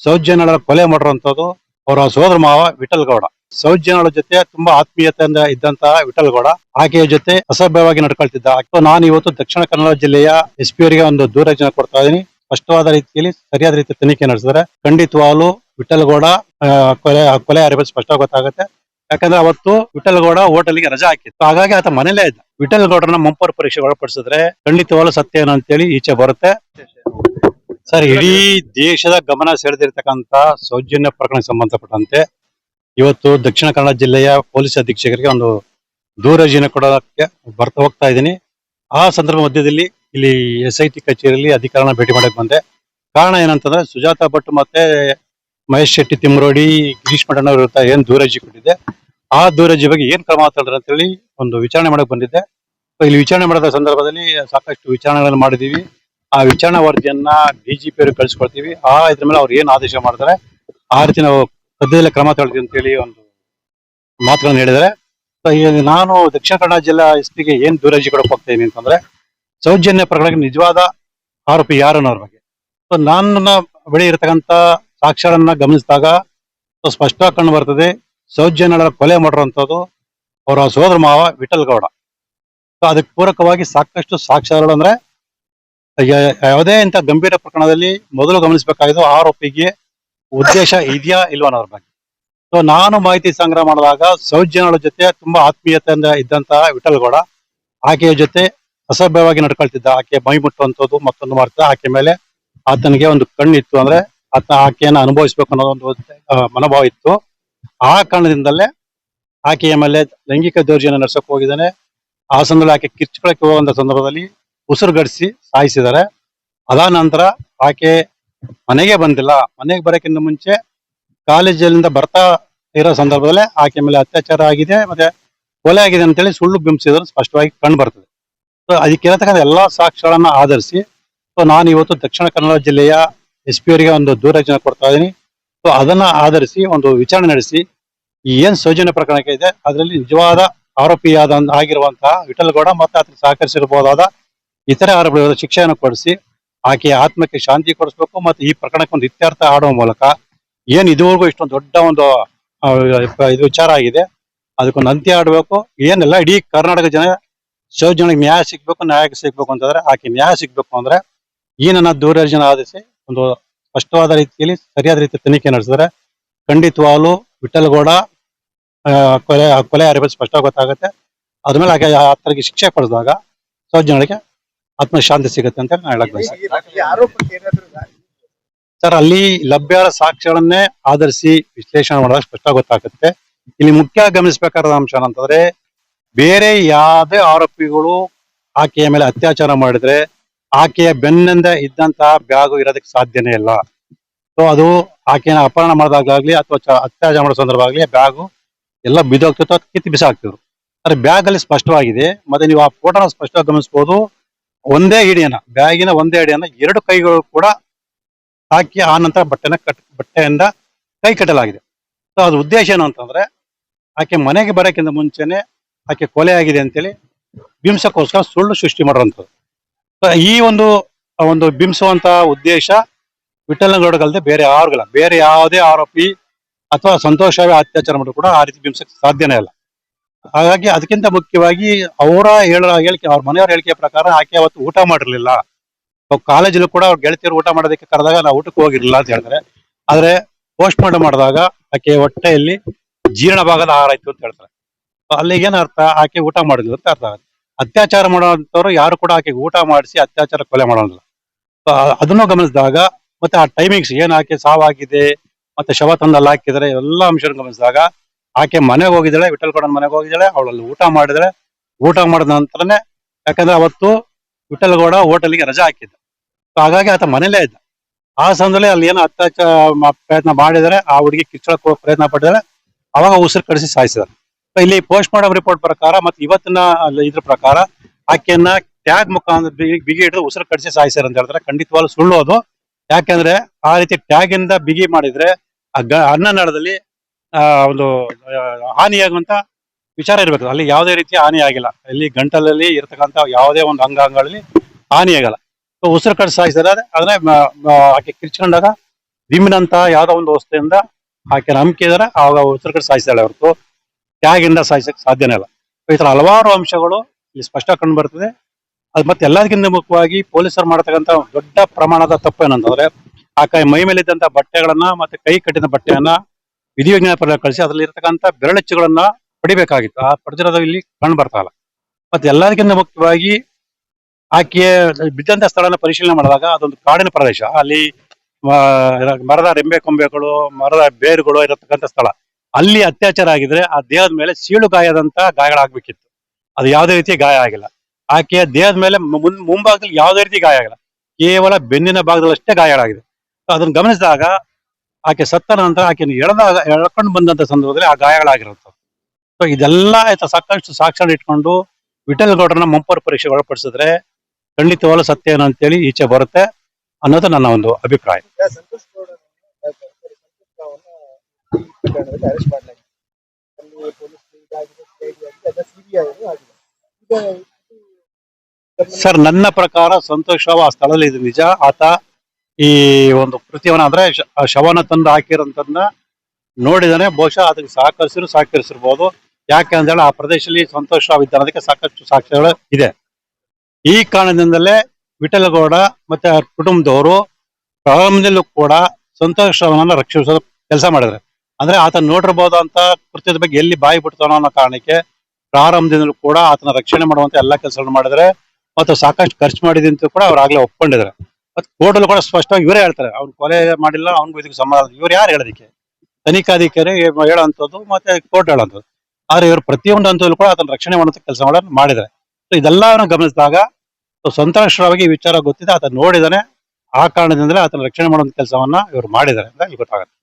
ಸೌಜನ್ಯಳ ಕೊಲೆ ಮಾಡಿರುವಂತದ್ದು ಅವರ ಸೋದರ ಮಾವ ವಿಠಲ್ ಗೌಡ. ಸೌಜನ್ಯಳ ಜೊತೆ ತುಂಬಾ ಆತ್ಮೀಯತೆಯಿಂದ ಇದ್ದಂತಹ ವಿಠಲ್ ಗೌಡ. ಆಕೆಯ ಜೊತೆ ಅಸಭ್ಯವಾಗಿ ನಡ್ಕೊಳ್ತಿದ್ದ ನಾನು ಇವತ್ತು ದಕ್ಷಿಣ ಕನ್ನಡ ಜಿಲ್ಲೆಯ ಎಸ್ ಪಿ ಅವರಿಗೆ ಒಂದು ದೂರಜನ ಕೊಡ್ತಾ ಇದ್ದೀನಿ. ಸ್ಪಷ್ಟವಾದ ರೀತಿಯಲ್ಲಿ ಸರಿಯಾದ ರೀತಿ ತನಿಖೆ ನಡೆಸಿದ್ರೆ ಖಂಡಿತವಾಗ್ಲು ವಿಠಲ್ ಗೌಡ ಆ, ಕೊಲೆ ಕೊಲೆ ಆರೋಪ ಸ್ಪಷ್ಟ ಗೊತ್ತಾಗುತ್ತೆ. ಯಾಕಂದ್ರೆ ಅವತ್ತು ವಿಠಲ್ ಗೌಡ ಹೋಟೆಲ್ಗೆ ರಜಾ ಹಾಕಿತ್ತು. ಹಾಗಾಗಿ ಆತ ಮನೇಲೇ ಇದ್ದ. ವಿಠಲ್ ಗೌಡರನ್ನ ಮುಂಪರ್ ಪರೀಕ್ಷೆ ಒಳಪಡಿಸಿದ್ರೆ ಖಂಡಿತವಾಗ್ಲೂ ಸತ್ಯ ಏನು ಅಂತೇಳಿ ಈಚೆ ಬರುತ್ತೆ. ಸರ್ ಇಡೀ ದೇಶದ ಗಮನ ಸೆಳೆದಿರ್ತಕ್ಕಂತ ಸೌಜನ್ಯ ಪ್ರಕರಣಕ್ಕೆ ಸಂಬಂಧಪಟ್ಟಂತೆ ಇವತ್ತು ದಕ್ಷಿಣ ಕನ್ನಡ ಜಿಲ್ಲೆಯ ಪೊಲೀಸ್ ಅಧೀಕ್ಷಕರಿಗೆ ಒಂದು ದೂರಜೀನ ಕೊಡೋದಕ್ಕೆ ಬರ್ತಾ ಹೋಗ್ತಾ ಇದ್ದೀನಿ. ಆ ಸಂದರ್ಭ ಮಧ್ಯದಲ್ಲಿ ಇಲ್ಲಿ ಎಸ್ ಐ ಟಿ ಕಚೇರಿಯಲ್ಲಿ ಅಧಿಕಾರನ ಭೇಟಿ ಮಾಡಕ್ ಬಂದೆ. ಕಾರಣ ಏನಂತಂದ್ರೆ ಸುಜಾತ ಭಟ್ ಮತ್ತೆ ಮಹೇಶ್ ಶೆಟ್ಟಿ ತಿಮ್ರೋಡಿ ಗಿರೀಶ್ ಮಠಣ್ಣ ಅವ್ರ ವಿರುದ್ಧ ಏನ್ ದೂರಜಿ ಕೊಟ್ಟಿದೆ ಆ ದೂರಜಿ ಬಗ್ಗೆ ಏನ್ ಕ್ರಮ ಅಂತ ಅಂತೇಳಿ ಒಂದು ವಿಚಾರಣೆ ಮಾಡಕ್ ಬಂದಿದ್ದೆ. ಇಲ್ಲಿ ವಿಚಾರಣೆ ಮಾಡಿದ ಸಂದರ್ಭದಲ್ಲಿ ಸಾಕಷ್ಟು ವಿಚಾರಣೆಗಳನ್ನು ಮಾಡಿದೀವಿ ಆ ವಿಚಾರಣಾ ವರದಿಯನ್ನ ಡಿಜಿಪಿ ಅವರು ಕಳಿಸ್ಕೊಳ್ತೀವಿ ಆ ಇದ್ರ ಮೇಲೆ ಅವ್ರು ಏನ್ ಆದೇಶ ಮಾಡ್ತಾರೆ? ಆ ರೀತಿ ನಾವು ಸದ್ಯದಲ್ಲೇ ಕ್ರಮ ತಗೊಳ್ತೀವಿ ಅಂತೇಳಿ ಒಂದು ಮಾತುಗಳನ್ನು ಹೇಳಿದರೆ ನಾನು ದಕ್ಷಿಣ ಕನ್ನಡ ಜಿಲ್ಲಾ ಎಸ್ ಪಿಗೆ ಏನ್ ದೂರಜಿ ಕೊಡಕ್ ಹೋಗ್ತಾ ಅಂತಂದ್ರೆ, ಸೌಜನ್ಯ ಪ್ರಕರಣಕ್ಕೆ ನಿಜವಾದ ಆರೋಪಿ ಯಾರು ಅನ್ನೋರ ಬಗ್ಗೆ? ಸೊ ನನ್ನ ಬಳಿ ಇರತಕ್ಕಂತ ಸಾಕ್ಷ್ಯಗಳನ್ನ ಗಮನಿಸಿದಾಗ ಸ್ಪಷ್ಟವಾಗಿ ಕಂಡು ಬರ್ತದೆ ಸೌಜನ್ಯರ ಕೊಲೆ ಮಾಡಿರುವಂತದ್ದು ಅವರ ಸೋದರ ಮಾವ ವಿಠಲ್ ಗೌಡ. ಸೊ ಅದಕ್ಕೆ ಪೂರಕವಾಗಿ ಸಾಕಷ್ಟು ಸಾಕ್ಷ್ಯಗಳು ಅಂದ್ರೆ ಯಾವುದೇ ಇಂತ ಗಂಭೀರ ಪ್ರಕರಣದಲ್ಲಿ ಮೊದಲು ಗಮನಿಸಬೇಕಾಗಿದ್ದು ಆರೋಪಿಗೆ ಉದ್ದೇಶ ಇದೆಯಾ ಇಲ್ವಾ ಅನ್ನೋದ್ರ ಬಗ್ಗೆ. ಸೊ ನಾನು ಮಾಹಿತಿ ಸಂಗ್ರಹ ಮಾಡಿದಾಗ ಸೌಜನ್ಯಗಳ ಜೊತೆ ತುಂಬಾ ಆತ್ಮೀಯತೆಯಿಂದ ಇದ್ದಂತಹ ವಿಠಲ್ ಗೌಡ, ಆಕೆಯ ಜೊತೆ ಅಸಭ್ಯವಾಗಿ ನಡ್ಕೊಳ್ತಿದ್ದ. ಆಕೆ ಮೈ ಮುಟ್ಟುವಂಥದ್ದು ಮತ್ತೊಂದು ಮಾಡ್ತಿದ್ದ. ಆಕೆ ಮೇಲೆ ಆತನಿಗೆ ಒಂದು ಕಣ್ಣಿತ್ತು ಅಂದ್ರೆ ಆತ ಆಕೆಯನ್ನು ಅನುಭವಿಸ್ಬೇಕು ಒಂದು ಮನೋಭಾವ ಇತ್ತು. ಆ ಕಾರಣದಿಂದಲೇ ಆಕೆಯ ಮೇಲೆ ಲೈಂಗಿಕ ದೌರ್ಜನ್ಯ ನಡೆಸಕ್ ಹೋಗಿದ್ದಾನೆ. ಆ ಸಂದರ್ಭದಲ್ಲಿ ಆಕೆ ಕಿರ್ಚ್ಕೊಳಕ್ಕೆ ಹೋಗುವಂತ ಸಂದರ್ಭದಲ್ಲಿ ಉಸಿರುಗಡಿಸಿ ಸಾಯಿಸಿದ್ದಾರೆ ಅದಾದ ನಂತರ ಆಕೆ ಮನೆಗೆ ಬಂದಿಲ್ಲ. ಮನೆಗೆ ಬರೋಕ್ಕಿಂತ ಮುಂಚೆ ಕಾಲೇಜಲ್ಲಿಂದ ಬರ್ತಾ ಇರೋ ಸಂದರ್ಭದಲ್ಲೇ ಆಕೆ ಮೇಲೆ ಅತ್ಯಾಚಾರ ಆಗಿದೆ ಮತ್ತೆ ಕೊಲೆ ಆಗಿದೆ ಅಂತೇಳಿ ಸುಳ್ಳು ಬಿಂಬಿಸಿದ್ರು ಸ್ಪಷ್ಟವಾಗಿ ಕಂಡು ಬರ್ತದೆ. ಸೊ ಅದಕ್ಕಿರತಕ್ಕಂಥ ಎಲ್ಲಾ ಸಾಕ್ಷ್ಯಗಳನ್ನ ಆಧರಿಸಿ ಸೊ ನಾನು ಇವತ್ತು ದಕ್ಷಿಣ ಕನ್ನಡ ಜಿಲ್ಲೆಯ ಎಸ್ ಪಿ ಅವರಿಗೆ ಒಂದು ದೂರಜನ ಕೊಡ್ತಾ ಇದ್ದೀನಿ. ಸೊ ಅದನ್ನ ಆಧರಿಸಿ ಒಂದು ವಿಚಾರಣೆ ನಡೆಸಿ ಏನ್ ಸೌಜನ್ಯ ಪ್ರಕರಣಕ್ಕೆ ಇದೆ, ಅದರಲ್ಲಿ ನಿಜವಾದ ಆರೋಪಿಯಾದ, ಆಗಿರುವಂತಹ ವಿಠಲ್ಗೌಡ ಮತ್ತು ಅದಕ್ಕೆ ಸಹಕರಿಸಿರಬಹುದಾದ ಇತರೆ ಆರೋಪಿಗಳ ಶಿಕ್ಷೆಯನ್ನು ಕೊಡಿಸಿ ಆಕೆಯ ಆತ್ಮಕ್ಕೆ ಶಾಂತಿ ಕೊಡಿಸ್ಬೇಕು ಮತ್ತು ಈ ಪ್ರಕರಣಕ್ಕೆ ಒಂದು ಇತ್ಯರ್ಥ ಆಡುವ ಮೂಲಕ ಏನ್ ಇದುವರೆಗೂ ಇಷ್ಟೊಂದು ದೊಡ್ಡ ಒಂದು ಆ, ಇದು ವಿಚಾರ ಆಗಿದೆ. ಅದಕ್ಕೊಂದು ಅಂತ್ಯ ಆಡಬೇಕು. ಏನೆಲ್ಲ ಇಡೀ ಕರ್ನಾಟಕ ಜನ ಸೌಜನ್ಯಕ್ಕೆ ನ್ಯಾಯ ಸಿಗ್ಬೇಕು ನ್ಯಾಯಕ್ಕೆ ಸಿಗ್ಬೇಕು ಅಂತಂದ್ರೆ ಆಕೆ ನ್ಯಾಯ ಸಿಗ್ಬೇಕು ಅಂದ್ರೆ ಈ ನನ್ನ ಆಧರಿಸಿ ಒಂದು ಸ್ಪಷ್ಟವಾದ ರೀತಿಯಲ್ಲಿ ಸರಿಯಾದ ರೀತಿ ತನಿಖೆ ನಡೆಸಿದ್ರೆ ಖಂಡಿತವಾಗ್ಲೂ ವಾಲು ಗೌಡ ಆ, ಕೊಲೆ ಆ ಕೊಲೆ ಆರೋಪ ಸ್ಪಷ್ಟ ಗೊತ್ತಾಗುತ್ತೆ. ಅದ್ಮೇಲೆ ಆಕೆ ಆತರಿಗೆ ಶಿಕ್ಷೆ ಕೊಡಿಸಿದಾಗ ಸೌಜನ್ಯಗಳಿಗೆ ಆತ್ಮಶಾಂತಿ ಸಿಗುತ್ತೆ ಅಂತ ನಾನು ಹೇಳಕ್ ಬಯಸ್ತೀನಿ. ಸರ್ ಅಲ್ಲಿ ಲಭ್ಯ ಸಾಕ್ಷ್ಯಗಳನ್ನೇ ಆಧರಿಸಿ ವಿಶ್ಲೇಷಣೆ ಮಾಡಿದಾಗ ಸ್ಪಷ್ಟ ಗೊತ್ತಾಗುತ್ತೆ. ಇಲ್ಲಿ ಮುಖ್ಯ ಗಮನಿಸಬೇಕಾದ ಅಂಶ ಏನಂತಂದ್ರೆ ಬೇರೆ ಯಾವುದೇ ಆರೋಪಿಗಳು ಆಕೆಯ ಮೇಲೆ ಅತ್ಯಾಚಾರ ಮಾಡಿದ್ರೆ ಆಕೆಯ ಬೆನ್ನಿಂದ ಇದ್ದಂತಹ ಬ್ಯಾಗು ಇರೋದಕ್ಕೆ ಸಾಧ್ಯನೇ ಇಲ್ಲ. ಸೊ ಅದು ಆಕೆಯನ್ನ ಅಪಹರಣ ಮಾಡಿದಾಗ್ಲಾಗ್ಲಿ ಅಥವಾ ಅತ್ಯಾಚಾರ ಮಾಡೋ ಸಂದರ್ಭ ಆಗ್ಲಿ ಬ್ಯಾಗು ಎಲ್ಲ ಬಿದ್ದೋಗ್ತಿತ್ತು ಅಥವಾ ಕಿತ್ತು ಬಿಸಾಕ್ತಿದ್ರು. ಆದ್ರೆ ಬ್ಯಾಗ್ ಅಲ್ಲಿ ಸ್ಪಷ್ಟವಾಗಿದೆ. ಮತ್ತೆ ನೀವು ಆ ಫೋಟೋನ ಸ್ಪಷ್ಟವಾಗಿ ಗಮನಿಸಬಹುದು ಒಂದೇ ಹಿಡಿಯನ, ಬ್ಯಾಗಿನ ಒಂದೇ ಹಿಡಿಯನ್ನ ಎರಡು ಕೈಗಳು ಕೂಡ ಹಾಕಿ ಆ ನಂತರ ಬಟ್ಟೆನ ಕಟ್, ಬಟ್ಟೆಯಿಂದ ಕೈ ಕಟ್ಟಲಾಗಿದೆ. ಸೊ ಅದು ಉದ್ದೇಶ ಏನು ಅಂತಂದ್ರೆ, ಆಕೆ ಮನೆಗೆ ಬರೋಕ್ಕಿಂತ ಮುಂಚೆನೆ ಆಕೆ ಕೊಲೆ ಆಗಿದೆ ಅಂತೇಳಿ ಬಿಂಸಕ್ಕೋಸ್ಕರ ಸುಳ್ಳು ಸೃಷ್ಟಿ ಮಾಡುವಂಥದ್ದು ಈ ಒಂದು ಒಂದು ಬಿಂಸುವಂತಹ ಉದ್ದೇಶ ವಿಠಲನಗೌಡಗಲ್ಲದೆ ಬೇರೆ ಯಾರಿಗಲ್ಲ ಬೇರೆ ಯಾವುದೇ ಆರೋಪಿ ಅಥವಾ ಸಂತೋಷವೇ ಅತ್ಯಾಚಾರ ಮಾಡಿದ್ರು ಕೂಡ ಆ ರೀತಿ ಬಿಂಬಿಸಕ್ಕೆ ಸಾಧ್ಯನೇ ಇಲ್ಲ. ಹಾಗಾಗಿ ಅದಕ್ಕಿಂತ ಮುಖ್ಯವಾಗಿ ಅವರ ಹೇಳ, ಹೇಳಿಕೆ, ಅವ್ರ ಮನೆಯವರ ಹೇಳಿಕೆ ಪ್ರಕಾರ ಆಕೆ ಅವತ್ತು ಊಟ ಮಾಡಿರ್ಲಿಲ್ಲ. ಕಾಲೇಜಲ್ಲೂ ಕೂಡ ಅವ್ರ ಗೆಳತಿಯರು ಊಟ ಮಾಡೋದಕ್ಕೆ ಕರೆದಾಗ ನಾವು ಊಟಕ್ಕೆ ಹೋಗಿರ್ಲಿಲ್ಲ ಅಂತ ಹೇಳ್ತಾರೆ ಆದ್ರೆ ಪೋಸ್ಟ್ ಮಾರ್ಟಮ್ ಮಾಡಿದಾಗ ಆಕೆ ಹೊಟ್ಟೆಯಲ್ಲಿ ಜೀರ್ಣ ಭಾಗದ ಆಹಾರ ಇತ್ತು ಅಂತ ಹೇಳ್ತಾರೆ. ಅಲ್ಲಿಗೆ ಅರ್ಥ? ಆಕೆ ಊಟ ಮಾಡಿದ್ರು ಅಂತ ಅರ್ಥ ಆಗುತ್ತೆ. ಅತ್ಯಾಚಾರ ಮಾಡುವಂತವ್ರು ಯಾರು ಕೂಡ ಆಕೆಗೆ ಊಟ ಮಾಡಿಸಿ ಅತ್ಯಾಚಾರ ಕೊಲೆ ಮಾಡೋದಿಲ್ಲ. ಅದನ್ನು ಗಮನಿಸಿದಾಗ ಮತ್ತೆ ಆ ಟೈಮಿಂಗ್ಸ್ ಏನ್ ಆಕೆ ಸಾವಾಗಿದೆ, ಮತ್ತೆ ಶವ ತಂದಲ್ಲಿ ಹಾಕಿದ್ರೆ ಎಲ್ಲ ಅಂಶಗಳನ್ನು ಗಮನಿಸಿದಾಗ ಆಕೆ ಮನೆಗೆ ಹೋಗಿದ್ದಾಳೆ ವಿಠಲ್ ಗೌಡನ ಮನೆಗೆ ಹೋಗಿದ್ದಾಳೆ, ಅವಳಲ್ಲಿ ಊಟ ಮಾಡಿದಾಳೆ. ಊಟ ಮಾಡಿದ ನಂತರನೇ ಯಾಕಂದ್ರೆ ಅವತ್ತು ವಿಠಲ್ ಗೌಡ ಹೋಟೆಲ್ಗೆ ರಜಾ ಹಾಕಿದ್ದ. ಸೊ ಹಾಗಾಗಿ ಆತ ಮನೇಲೇ ಇದ್ದ. ಆ ಸಂದರ್ಭದಲ್ಲಿ ಅಲ್ಲಿ ಏನೋ ಅತ್ಯಾಚಾರ ಪ್ರಯತ್ನ ಮಾಡಿದರೆ, ಆ ಹುಡುಗಿ ಕಿಚ್ಚಳ ಪ್ರಯತ್ನ ಪಡೆದರೆ ಅವಾಗ ಉಸಿರು ಕಡಿಸಿ ಸಾಯಿಸಿದ್ದಾರೆ ಇಲ್ಲಿ ಪೋಸ್ಟ್ ಮಾರ್ಟಮ್ ರಿಪೋರ್ಟ್ ಪ್ರಕಾರ ಮತ್ತೆ ಇವತ್ತಿನ ಇದ್ರ ಪ್ರಕಾರ ಆಕೆಯನ್ನ ಟ್ಯಾಗ್ ಮುಖಾಂತರ ಬಿಗಿ ಹಿಡಿದು ಉಸಿರು ಕಡಿಸಿ ಸಾಯಿಸ್ಯಾರ ಅಂತ ಹೇಳ್ತಾರೆ. ಖಂಡಿತವಾಗ್ಲೂ ಸುಳ್ಳು ಅದು. ಯಾಕಂದ್ರೆ ಆ ರೀತಿ ಟ್ಯಾಗ್ ಇಂದ ಬಿಗಿ ಮಾಡಿದ್ರೆ ಆ ನಡದಲ್ಲಿ ಅನ್ನನಾಳದಲ್ಲಿ ಆ ಒಂದು ಹಾನಿಯಾಗುವಂತ ವಿಚಾರ ಇರಬೇಕು. ಅಲ್ಲಿ ಯಾವುದೇ ರೀತಿಯ ಹಾನಿ ಆಗಿಲ್ಲ. ಇಲ್ಲಿ ಗಂಟಲಲ್ಲಿ ಇರತಕ್ಕಂತ ಯಾವುದೇ ಒಂದು ಅಂಗಾಂಗಗಳಲ್ಲಿ ಹಾನಿ ಆಗಲ್ಲ. ಸೊ, ಉಸಿರು ಕಡೆ ಸಾಯಿಸಿದ್ರೆ ಮ- ಆಕೆ ಕಿರ್ಚ್ಕೊಂಡಾಗ ವಿಮಿನ್ ಯಾವುದೋ ಒಂದು ವಸ್ತುವಿಂದ ಆಕೆ ನಂಬಿಕೆದ್ರೆ ಆವಾಗ ಉಸಿರು ಕಡೆ ಸಾಯಿಸ್ತಾಳೆ ಹೊರತು ತ್ಯಾಗಿಂದ ಸಾಯಿಸಕ್ ಸಾಧ್ಯನೇ ಇಲ್ಲ. ಈ ತರ ಹಲವಾರು ಅಂಶಗಳು ಇಲ್ಲಿ ಸ್ಪಷ್ಟ ಕಂಡು ಬರ್ತದೆ. ಅದು ಮತ್ತೆ ಎಲ್ಲದಕ್ಕಿಂತ ಮುಖ್ಯವಾಗಿ ಪೊಲೀಸರು ಮಾಡತಕ್ಕಂತ ದೊಡ್ಡ ಪ್ರಮಾಣದ ತಪ್ಪು ಏನಂತಂದ್ರೆ ಆ ಕೈ ಮೈ ಮೇಲೆ ಇದ್ದಂತ ಬಟ್ಟೆಗಳನ್ನ ಮತ್ತೆ ಕೈ ಕಟ್ಟಿದ ಬಟ್ಟೆಯನ್ನ ವಿಧಿವಿಜ್ಞಾನ ಪರ ಕಳಿಸಿ ಅದರಲ್ಲಿ ಇರತಕ್ಕಂಥ ಬೆರಳಚ್ಚುಗಳನ್ನ ಪಡಿಬೇಕಾಗಿತ್ತು. ಆ ಪಡೆದಿರೋದು ಇಲ್ಲಿ ಕಂಡು ಬರ್ತಾ ಇಲ್ಲ ಮತ್ತೆ ಎಲ್ಲದಕ್ಕಿಂತ ಮುಖ್ಯವಾಗಿ ಆಕೆಯ ಬಿದ್ದಂತ ಸ್ಥಳನ ಪರಿಶೀಲನೆ ಮಾಡಿದಾಗ ಅದೊಂದು ಕಾಡಿನ ಪ್ರದೇಶ. ಅಲ್ಲಿ ಮರದ ರೆಂಬೆ ಕೊಂಬೆಗಳು, ಮರದ ಬೇರುಗಳು ಇರತಕ್ಕಂಥ ಸ್ಥಳ. ಅಲ್ಲಿ ಅತ್ಯಾಚಾರ ಆಗಿದ್ರೆ ಆ ದೇಹದ ಮೇಲೆ ಸೀಳು ಗಾಯದಂತ ಗಾಯಗಳಾಗ್ಬೇಕಿತ್ತು. ಅದು ಯಾವುದೇ ರೀತಿ ಗಾಯ ಆಗಿಲ್ಲ. ಆಕೆಯ ದೇಹದ ಮೇಲೆ ಮುನ್, ಮುಂಭಾಗದಲ್ಲಿ ಯಾವುದೇ ರೀತಿ ಗಾಯ ಆಗಿಲ್ಲ. ಕೇವಲ ಬೆನ್ನಿನ ಭಾಗದಲ್ಲಷ್ಟೇ ಗಾಯಗಳಾಗಿದೆ. ಅದನ್ನು ಗಮನಿಸಿದಾಗ ಆಕೆ ಸತ್ತ ನಂತರ ಆಕೆಯನ್ನು ಎಳೆದ ಎಳ್ಕೊಂಡು ಬಂದಂತ ಸಂದರ್ಭದಲ್ಲಿ ಆ ಗಾಯಗಳಾಗಿರುತ್ತೆ ಸೊ ಇದೆಲ್ಲ ಆಯ್ತಾ? ಸಾಕಷ್ಟು ಸಾಕ್ಷರ ಇಟ್ಕೊಂಡು ವಿಠಲ್ ಗೌಡ್ರನ್ನ ಮಂಪರ್ ಪರೀಕ್ಷೆಗೆ ಒಳಪಡಿಸಿದ್ರೆ ಖಂಡಿತವಾಗ್ಲೂ ಸತ್ಯ ಏನು ಅಂತೇಳಿ ಈಚೆ ಬರುತ್ತೆ ಅನ್ನೋದು ನನ್ನ ಒಂದು ಅಭಿಪ್ರಾಯ. ಸರ್ ನನ್ನ ಪ್ರಕಾರ ಸಂತೋಷ್ ಆ ಸ್ಥಳದಲ್ಲಿ ಇದು ನಿಜ. ಆತ ಈ ಒಂದು ಕೃತ್ಯವನ್ನ ಅಂದ್ರೆ ಶವನ ತಂದು ಹಾಕಿರೋಂಥದ್ದನ್ನ ನೋಡಿದಾನೆ, ಬಹುಶಃ ಅದಕ್ಕೆ ಸಹಕರಿಸಿರು ಸಹಕರಿಸಿರ್ಬೋದು. ಯಾಕೆ ಅಂತ ಆ ಪ್ರದೇಶದಲ್ಲಿ ಸಂತೋಷ ಅನ್ನೋದಕ್ಕೆ ಸಾಕಷ್ಟು ಸಾಕ್ಷ್ಯಗಳು ಇದೆ. ಈ ಕಾರಣದಿಂದಲೇ ವಿಠಲಗೌಡ ಮತ್ತೆ ಅವ್ರ ಕುಟುಂಬದವರು ಪ್ರಾರಂಭದಲ್ಲೂ ಕೂಡ ಸಂತೋಷವನ್ನ ರಾವ್ನನ್ನ ರಕ್ಷಿಸೋ ಕೆಲಸ ಮಾಡಿದ್ರೆ ಅಂದ್ರೆ ಆತ ನೋಡಿರ್ಬೋದು ಅಂತ ಕೃತ್ಯದ ಬಗ್ಗೆ ಎಲ್ಲಿ ಬಾಯಿ ಬಿಡ್ತಾನೋ ಅನ್ನೋ ಕಾರಣಕ್ಕೆ ಪ್ರಾರಂಭದಿಂದಲೂ ಕೂಡ ಆತನ ರಕ್ಷಣೆ ಮಾಡುವಂತ ಎಲ್ಲಾ ಕೆಲಸಗಳನ್ನು ಮಾಡಿದ್ರೆ ಮತ್ತು ಸಾಕಷ್ಟು ಖರ್ಚು ಮಾಡಿದಂತೂ ಕೂಡ ಅವ್ರು ಆಗ್ಲೇ ಒಪ್ಕೊಂಡಿದ್ದಾರೆ. ಮತ್ತೆ ಕೋರ್ಟಲ್ಲೂ ಕೂಡ ಸ್ಪಷ್ಟವಾಗಿ ಇವರೇ ಹೇಳ್ತಾರೆ, ಅವ್ನು ಕೊಲೆ ಮಾಡಿಲ್ಲ ಅವ್ನಿಗೂ ಇದಕ್ಕೆ ಸಂಬಂಧ. ಇವ್ರು ಯಾರು ಹೇಳೋದಕ್ಕೆ ತನಿಖಾಧಿಕಾರಿ ಹೇಳೋಂಥದ್ದು, ಮತ್ತೆ ಕೋರ್ಟ್ ಹೇಳೋಂಥದ್ದು. ಆದ್ರೆ ಇವರು ಪ್ರತಿಯೊಂದು ಹಂತದಲ್ಲೂ ಕೂಡ ಅದನ್ನು ರಕ್ಷಣೆ ಮಾಡುವಂತ ಕೆಲಸಗಳನ್ನು ಮಾಡಿದ್ದಾರೆ. ಸೊ ಇದೆಲ್ಲವನ್ನು ಗಮನಿಸಿದಾಗ, ಸೊ ಸಂತೋಷ್ ವಿಚಾರ ಗೊತ್ತಿದೆ, ಆತ ನೋಡಿದಾನೆ, ಆ ಕಾರಣದಿಂದಲೇ ಆತನ ರಕ್ಷಣೆ ಮಾಡುವಂತ ಕೆಲಸವನ್ನ ಇವರು ಮಾಡಿದ್ದಾರೆ ಅಂತ ಇಲ್ಲಿ ಗೊತ್ತಾಗುತ್ತೆ